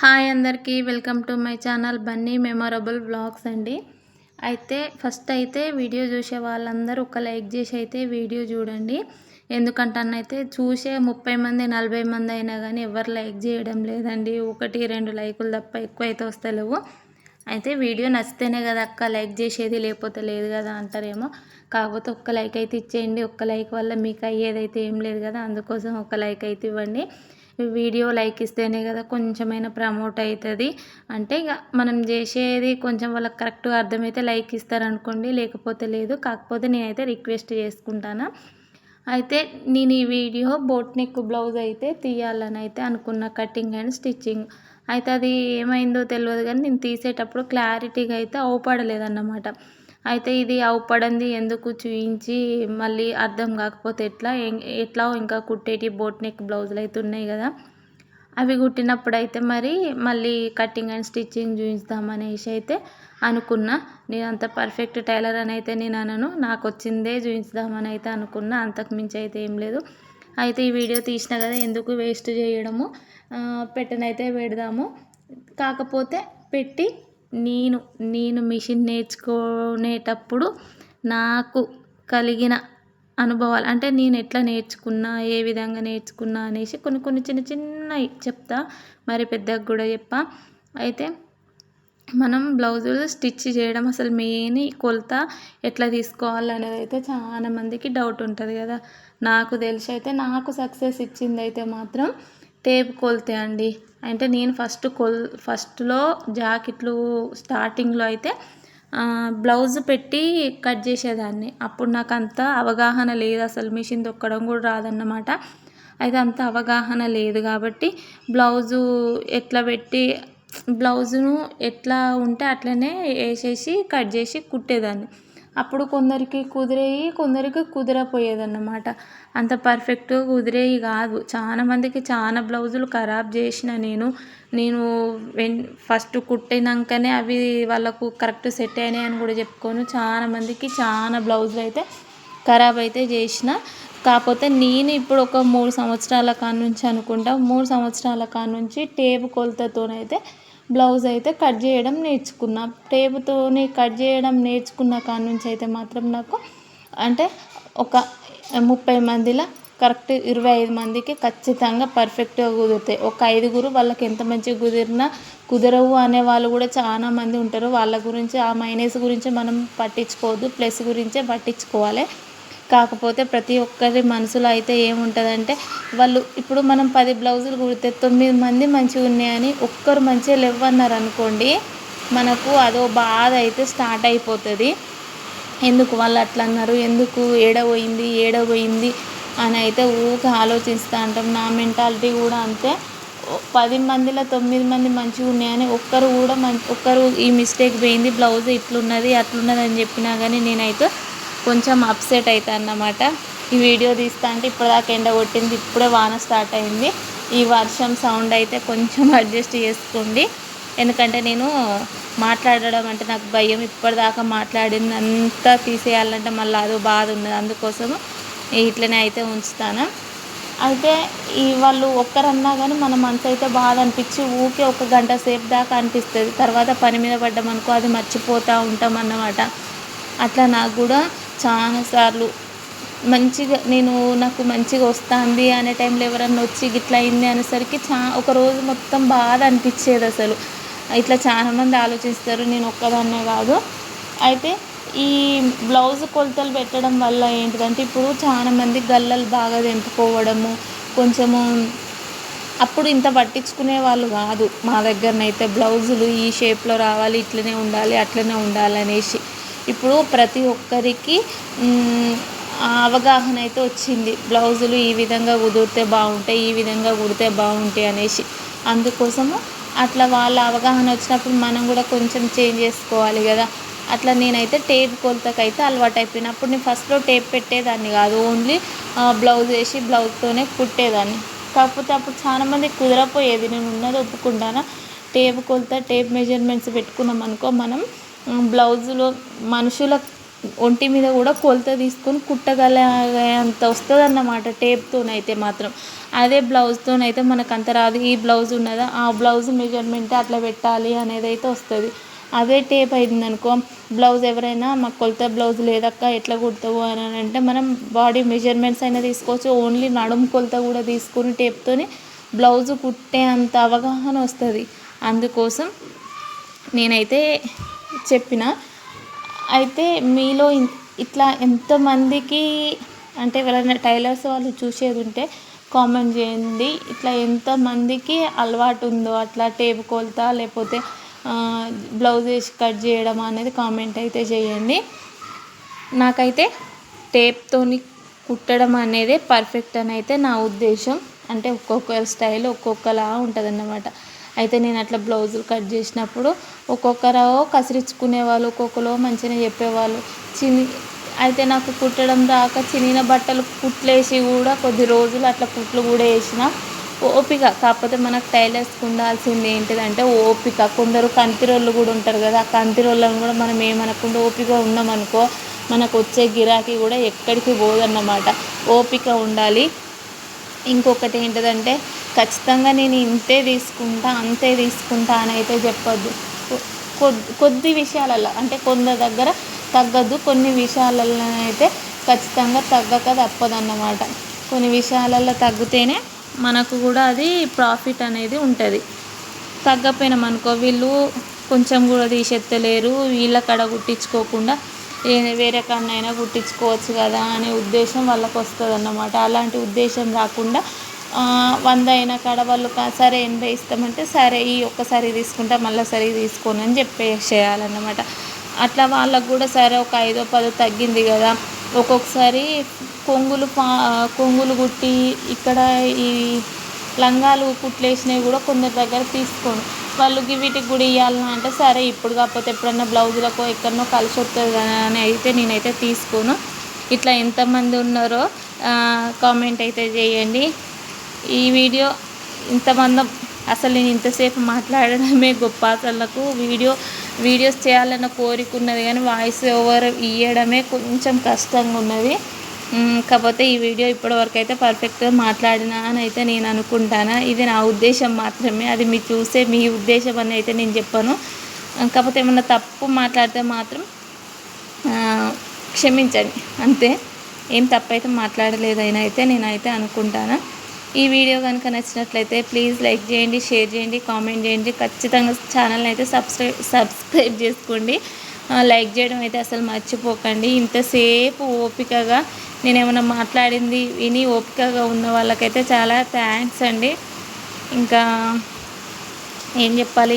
Hi అందరికీ welcome to my channel Bunny memorable blogs అండి. అయితే ఫస్ట్ అయితే వీడియో చూసే వాళ్ళందరూ ఒక లైక్ చేసి అయితే వీడియో చూడండి. ఎందుకంటనైతే చూసే ముప్పై మంది నలభై మంది అయినా కానీ ఎవరు లైక్ చేయడం లేదండి. ఒకటి రెండు లైకులు తప్ప ఎక్కువ అయితే వస్తలేవు. అయితే వీడియో నచ్చితేనే కదా అక్క లైక్ చేసేది లేకపోతే లేదు కదా అంటారేమో. కాకపోతే ఒక్క లైక్ అయితే ఇచ్చేయండి. ఒక్క లైక్ వల్ల మీకు అయ్యేదైతే ఏం లేదు కదా అందుకోసం ఒక లైక్ అయితే ఇవ్వండి. వీడియో లైక్ ఇస్తేనే కదా కొంచెమైనా ప్రమోట్ అవుతుంది. అంటే ఇక మనం చేసేది కొంచెం వాళ్ళకి కరెక్ట్గా అర్థమైతే లైక్ ఇస్తారనుకోండి లేకపోతే లేదు. కాకపోతే నేనైతే రిక్వెస్ట్ చేసుకుంటాను. అయితే నేను ఈ వీడియో బోట్ నెక్ బ్లౌజ్ అయితే తీయాలని అయితే అనుకున్న కటింగ్ అండ్ స్టిచ్చింగ్. అయితే అది ఏమైందో తెలియదు కానీ నేను తీసేటప్పుడు క్లారిటీగా అయితే అవపడలేదన్నమాట. అయితే ఇది అవపడంది. ఎందుకు చూయించి మళ్ళీ అర్థం కాకపోతే ఎట్లా? ఎట్లా ఇంకా కుట్టేటి బోట్ నెక్ బ్లౌజులు అయితే ఉన్నాయి కదా. అవి కుట్టినప్పుడు అయితే మరి మళ్ళీ కటింగ్ అండ్ స్టిచ్చింగ్ చూపిస్తామనేసి అయితే అనుకున్నా. నేను అంత పర్ఫెక్ట్ టైలర్ అని అయితే నేను అనను. నాకు వచ్చిందే చూపించుదామని అయితే అనుకున్నా. అంతకు మించి అయితే ఏం లేదు. అయితే ఈ వీడియో తీసిన కదా ఎందుకు వేస్ట్ చేయడము? పెట్టనైతే పెడదాము. కాకపోతే పెట్టి నేను నేను మిషన్ నేర్చుకునేటప్పుడు నాకు కలిగిన అనుభవాలు అంటే నేను ఎట్లా నేర్చుకున్నా ఏ విధంగా నేర్చుకున్నా అనేసి కొన్ని కొన్ని చిన్న చిన్నవి చెప్తా. మరి పెద్దగా కూడా చెప్పా. అయితే మనం బ్లౌజులు స్టిచ్ చేయడం అసలు మెయిన్ కొలత ఎట్లా తీసుకోవాలి అనేది అయితే చాలా మందికి డౌట్ ఉంటుంది కదా. నాకు తెలిసి అయితే నాకు సక్సెస్ ఇచ్చింది అయితే మాత్రం టేప్ కొలితే అండి. అంటే నేను ఫస్ట్ కొల్ ఫస్ట్లో జాకెట్లు స్టార్టింగ్లో అయితే బ్లౌజ్ పెట్టి కట్ చేసేదాన్ని. అప్పుడు నాకు అంత అవగాహన లేదు అసలు. మిషన్ తొక్కడం కూడా రాదన్నమాట. అయితే అంత అవగాహన లేదు కాబట్టి బ్లౌజు ఎట్లా పెట్టి బ్లౌజును ఎట్లా ఉంటే అట్లనే వేసేసి కట్ చేసి కుట్టేదాన్ని. అప్పుడు కొందరికి కుదిరేవి కొందరికి కుదరపోయేదన్నమాట. అంత పర్ఫెక్ట్గా కుదిరేవి కాదు. చాలా మందికి చాలా బ్లౌజులు ఖరాబ్ చేసిన నేను. నేను వెన్ ఫస్ట్ కుట్టినాకనే అవి వాళ్ళకు కరెక్ట్ సెట్ అయినాయి అని కూడా చెప్పుకోను. చాలా మందికి చాలా బ్లౌజులు అయితే ఖరాబ్ అయితే చేసిన. కాకపోతే నేను ఇప్పుడు ఒక మూడు సంవత్సరాల కాడ నుంచి అనుకుంటా మూడు సంవత్సరాల కాడ నుంచి టేప్ కొలతతోనైతే బ్లౌజ్ అయితే కట్ చేయడం నేర్చుకున్నా. టేపుతోని కట్ చేయడం నేర్చుకున్న కాడ నుంచి అయితే మాత్రం నాకు అంటే ఒక ముప్పై మందిలా కరెక్ట్ ఇరవై ఐదు మందికి ఖచ్చితంగా పర్ఫెక్ట్గా కుదురుతాయి. ఒక ఐదుగురు వాళ్ళకి ఎంత మంచిగా కుదిరినా కుదరవు అనే వాళ్ళు కూడా చాలా మంది ఉంటారు. వాళ్ళ గురించి ఆ మైనస్ గురించి మనం పట్టించుకోవద్దు ప్లస్ గురించే పట్టించుకోవాలి. కాకపోతే ప్రతి ఒక్కరి మనసులో అయితే ఏముంటుందంటే వాళ్ళు ఇప్పుడు మనం పది బ్లౌజులు కుడితే తొమ్మిది మంది మంచిగా ఉన్నాయని ఒక్కరు మంచిగా లేవన్నారు అనుకోండి మనకు అదో బాధ అయితే స్టార్ట్ అయిపోతుంది. ఎందుకు వాళ్ళు అట్లా అన్నారు? ఎందుకు ఏడబోయింది ఏడబోయింది అని అయితే ఊరికే ఆలోచిస్తూ అంటాం నా మెంటాలిటీ కూడా అంతే. పది మందిలో తొమ్మిది మంది మంచిగా ఉన్నాయని ఒక్కరు కూడా మంచి ఒక్కరు ఈ మిస్టేక్ పోయింది బ్లౌజ్ ఇట్లున్నది అట్లున్నది అని చెప్పినా కానీ నేనైతే కొంచెం అప్సెట్ అవుతా అన్నమాట ఈ వీడియో తీస్తా అంటే ఇప్పటిదాకా ఎండ కొట్టింది ఇప్పుడే వాన స్టార్ట్ అయింది. ఈ వర్షం సౌండ్ అయితే కొంచెం అడ్జస్ట్ చేసుకోండి. ఎందుకంటే నేను మాట్లాడడం అంటే నాకు భయం. ఇప్పటిదాకా మాట్లాడింది అంతా తీసేయాలంటే మళ్ళీ అదో బాధ ఉన్నది. అందుకోసం ఇట్లనే అయితే ఉంచుతాను. అయితే ఈ వాళ్ళు ఒక్కరన్నా కానీ మన మనసు అయితే బాధ అనిపించి ఊకే ఒక గంట సేపు దాకా అనిపిస్తుంది. తర్వాత పని మీద పడ్డామనుకో అది మర్చిపోతూ ఉంటాం అన్నమాట అట్లా నాకు కూడా చాలాసార్లు మంచిగా నేను నాకు మంచిగా వస్తుంది అనే టైంలో ఎవరన్నా వచ్చి ఇట్లా అయింది అనేసరికి చా ఒక రోజు మొత్తం బాధ అనిపించేది అసలు. ఇట్లా చాలామంది ఆలోచిస్తారు నేను ఒక్కదాన్నే కాదు. అయితే ఈ బ్లౌజ్ కొలతలు పెట్టడం వల్ల ఏంటిదంటే ఇప్పుడు చాలామంది గల్లలు బాగా తెంపుకోవడము కొంచెము అప్పుడు ఇంత పట్టించుకునే వాళ్ళు కాదు. మా దగ్గరనైతే బ్లౌజులు ఈ షేప్లో రావాలి ఇట్లనే ఉండాలి అట్లనే ఉండాలి అనేసి. ఇప్పుడు ప్రతి ఒక్కరికి అవగాహన అయితే వచ్చింది. బ్లౌజులు ఈ విధంగా కుదిరితే బాగుంటాయి ఈ విధంగా కుడితే బాగుంటాయి అనేసి. అందుకోసము అట్లా వాళ్ళ అవగాహన వచ్చినప్పుడు మనం కూడా కొంచెం చేంజ్ చేసుకోవాలి కదా. అట్లా నేనైతే టేప్ కొలతకైతే అలవాటు అయిపోయినా అప్పుడు నేను ఫస్ట్లో టేప్ పెట్టేదాన్ని కాదు. ఓన్లీ బ్లౌజ్ వేసి బ్లౌజ్తోనే కుట్టేదాన్ని. కాకపోతే అప్పుడు చాలామంది కుదరపోయేది. నేను ఉన్నది ఒప్పుకుంటానా? టేప్ కొలత టేప్ మెజర్మెంట్స్ పెట్టుకున్నాం అనుకో మనం బ్లౌజులో మనుషుల ఒంటి మీద కూడా కొలత తీసుకొని కుట్టగల అంత వస్తుంది అన్నమాట టేప్తోనైతే మాత్రం. అదే బ్లౌజ్తోనైతే మనకు అంత రాదు. ఈ బ్లౌజ్ ఉన్నదా? ఆ బ్లౌజ్ మెజర్మెంట్ అట్లా పెట్టాలి అనేది అయితే వస్తుంది. అదే టేప్ అయిందనుకో బ్లౌజ్ ఎవరైనా మాకు కొలత బ్లౌజ్ లేదక్క ఎట్లా కుడతావు అని అంటే మనం బాడీ మెజర్మెంట్స్ అయినా తీసుకోవచ్చు. ఓన్లీ నడుము కొలత కూడా తీసుకుని టేప్తోనే బ్లౌజ్ కుట్టే అంత అవగాహన వస్తుంది. అందుకోసం నేనైతే చెప్పిన. అయితే మీలో ఇట్లా ఎంతమందికి అంటే ఎవరైనా టైలర్స్ వాళ్ళు చూసేది ఉంటే కామెంట్ చేయండి. ఇట్లా ఎంతమందికి అలవాటు ఉందో అట్లా టేప్ కొలత లేకపోతే బ్లౌజ్ వేసి కట్ చేయడం అనేది కామెంట్ అయితే చేయండి. నాకైతే టేప్తోని కుట్టడం అనేది పర్ఫెక్ట్ అని అయితే నా ఉద్దేశం. అంటే ఒక్కొక్క స్టైల్ ఒక్కొక్కలా ఉంటుంది అన్నమాట అయితే నేను అట్లా బ్లౌజులు కట్ చేసినప్పుడు ఒక్కొక్కరు కసిరించుకునే వాళ్ళు ఒక్కొక్కరు మంచిగా చెప్పేవాళ్ళు. చిని అయితే నాకు కుట్టడం రాక చినిగిన బట్టలు కుట్లేసి కూడా కొద్ది రోజులు అట్లా కుట్లు కూడా వేసిన ఓపిక. కాకపోతే మనకు టైలర్స్కి ఉండాల్సింది ఏంటిదంటే ఓపిక. కొందరు కంతిరోళ్ళు కూడా ఉంటారు కదా ఆ కంతిరోళ్ళను కూడా మనం ఏమనకుండా ఓపిక ఉన్నామనుకో మనకు వచ్చే గిరాకీ కూడా ఎక్కడికి పోదన్నమాట. ఓపిక ఉండాలి. ఇంకొకటి ఏంటిదంటే ఖచ్చితంగా నేను ఇంతే తీసుకుంటా అంతే తీసుకుంటా అని అయితే చెప్పొద్దు. కొద్ది కొద్ది విషయాలలో అంటే కొందరి దగ్గర తగ్గదు కొన్ని విషయాలలో అయితే ఖచ్చితంగా తగ్గక తప్పదన్నమాట. కొన్ని విషయాలలో తగ్గితేనే మనకు కూడా అది ప్రాఫిట్ అనేది ఉంటుంది. తగ్గపోయినాం అనుకో వీళ్ళు కొంచెం కూడా తీసేత్తలేరు వీళ్ళ కాడ కుట్టించుకోకుండా వేరే కాడనైనా కుట్టించుకోవచ్చు కదా అనే ఉద్దేశం వాళ్ళకు వస్తుంది అన్నమాట అలాంటి ఉద్దేశం రాకుండా వంద అయిన కాడ వాళ్ళు సరే ఎనభై ఇస్తామంటే సరే ఈ ఒక్కసారి తీసుకుంటా మళ్ళీ సరి తీసుకోను అని చెప్పేసేయాలన్నమాట. అట్లా వాళ్ళకు కూడా సరే ఒక ఐదో పదో తగ్గింది కదా. ఒక్కొక్కసారి కొంగులు పా కొంగులు కుట్టి ఇక్కడ ఈ లంగాలు కుట్లేసినవి కూడా కొందరి దగ్గర తీసుకోను. వాళ్ళు వీటికి కూడా ఇవ్వాలన్నా అంటే సరే ఇప్పుడు కాకపోతే ఎప్పుడన్నా బ్లౌజులకు ఎక్కడనో కలిసి వస్తుంది కదా అని అయితే నేనైతే తీసుకోను. ఇట్లా ఎంతమంది ఉన్నారో కామెంట్ అయితే చేయండి. ఈ వీడియో ఇంతమందం అసలు నేను ఇంతసేపు మాట్లాడడమే గొప్ప అసలు నాకు వీడియో వీడియోస్ చేయాలన్న కోరిక ఉన్నది కానీ వాయిస్ ఓవర్ ఇవ్వడమే కొంచెం కష్టంగా ఉన్నది. కాకపోతే ఈ వీడియో ఇప్పటివరకు అయితే పర్ఫెక్ట్గా మాట్లాడినా అని అయితే నేను అనుకుంటాను. ఇది నా ఉద్దేశం మాత్రమే. అది మీరు చూసే మీ ఉద్దేశం అని అయితే నేను చెప్పాను. కాకపోతే ఏమన్నా తప్పు మాట్లాడితే మాత్రం క్షమించండి. అంతే. ఏం తప్పైతే మాట్లాడలేదైనా అయితే నేనైతే అనుకుంటాను. ఈ వీడియో కనుక నచ్చినట్లయితే ప్లీజ్ లైక్ చేయండి షేర్ చేయండి కామెంట్ చేయండి. ఖచ్చితంగా ఛానల్ని అయితే సబ్స్క్రైబ్ సబ్స్క్రైబ్ చేసుకోండి. లైక్ చేయడం అయితే అసలు మర్చిపోకండి. ఇంతసేపు ఓపికగా నేను ఏమైనా మాట్లాడింది విని ఓపికగా ఉన్న వాళ్ళకైతే చాలా థ్యాంక్స్ అండి. ఇంకా ఏం చెప్పాలి?